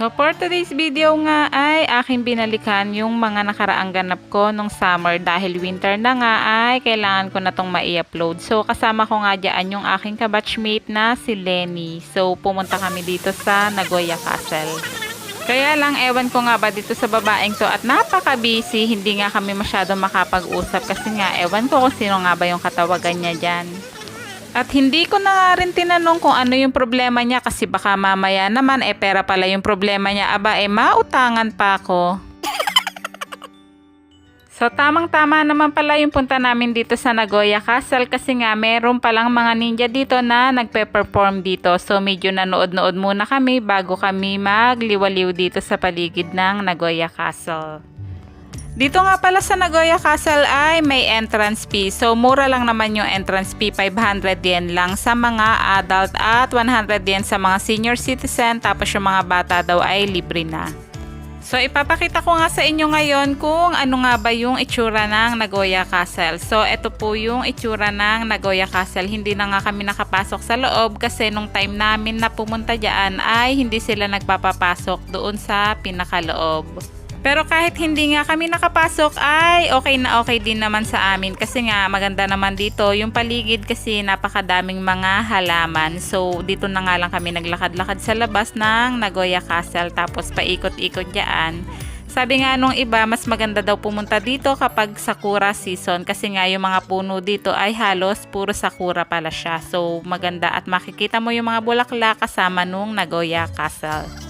So for today's video nga ay aking binalikan yung mga nakaraang ganap ko nung summer dahil winter na nga ay kailangan ko na tong mai-upload. So kasama ko nga dyan yung aking kabatchmate na si Lenny. So pumunta kami dito sa Nagoya Castle. Kaya lang ewan ko nga ba dito sa babaeng to at napaka-busy, hindi nga kami masyado makapag-usap kasi nga ewan ko kung sino nga ba yung katawagan niya dyan. At hindi ko na nga rin tinanong kung ano yung problema niya kasi baka mamaya naman eh pera pala yung problema niya. Aba eh mautangan pa ako. So tamang-tama naman pala yung punta namin dito sa Nagoya Castle kasi nga meron palang mga ninja dito na nagpe-perform dito. So medyo nanood-nood muna kami bago kami magliwaliw dito sa paligid ng Nagoya Castle. Dito nga pala sa Nagoya Castle ay may entrance fee. So mura lang naman yung entrance fee, 500 yen lang sa mga adult at 100 yen sa mga senior citizen tapos yung mga bata daw ay libre na. So ipapakita ko nga sa inyo ngayon kung ano nga ba yung itsura ng Nagoya Castle. So ito po yung itsura ng Nagoya Castle. Hindi na nga kami nakapasok sa loob kasi nung time namin na pumunta dyan ay hindi sila nagpapapasok doon sa pinakaloob. Pero kahit hindi nga kami nakapasok ay okay na okay din naman sa amin kasi nga maganda naman dito yung paligid kasi napakadaming mga halaman. So dito na nga lang kami naglakad-lakad sa labas ng Nagoya Castle tapos paikot-ikot diyan. Sabi nga nung iba, mas maganda daw pumunta dito kapag sakura season kasi nga yung mga puno dito ay halos puro sakura pala siya. So maganda at makikita mo yung mga bulaklak kasama nung Nagoya Castle.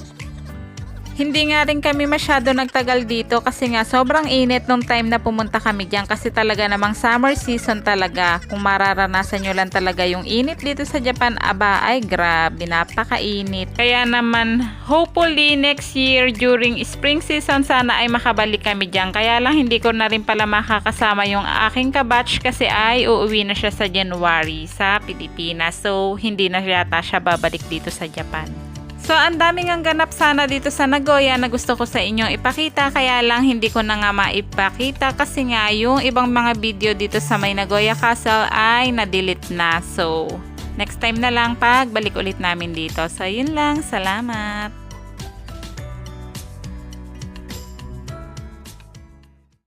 Hindi nga rin kami masyado nagtagal dito kasi nga sobrang init nung time na pumunta kami dyan kasi talaga namang summer season talaga. Kung mararanasan nyo lang talaga yung init dito sa Japan, aba ay grabe, napakainit. Kaya naman, hopefully next year during spring season sana ay makabalik kami dyan. Kaya lang hindi ko na rin pala makakasama yung aking kabatch kasi ay uuwi na siya sa January sa Pilipinas. So hindi na yata siya babalik dito sa Japan. So, ang daming ang ganap sana dito sa Nagoya na gusto ko sa inyong ipakita kaya lang hindi ko na nga maipakita kasi nga yung ibang mga video dito sa may Nagoya Castle ay na-delete na. So, next time na lang pag balik ulit namin dito. So, yun lang. Salamat!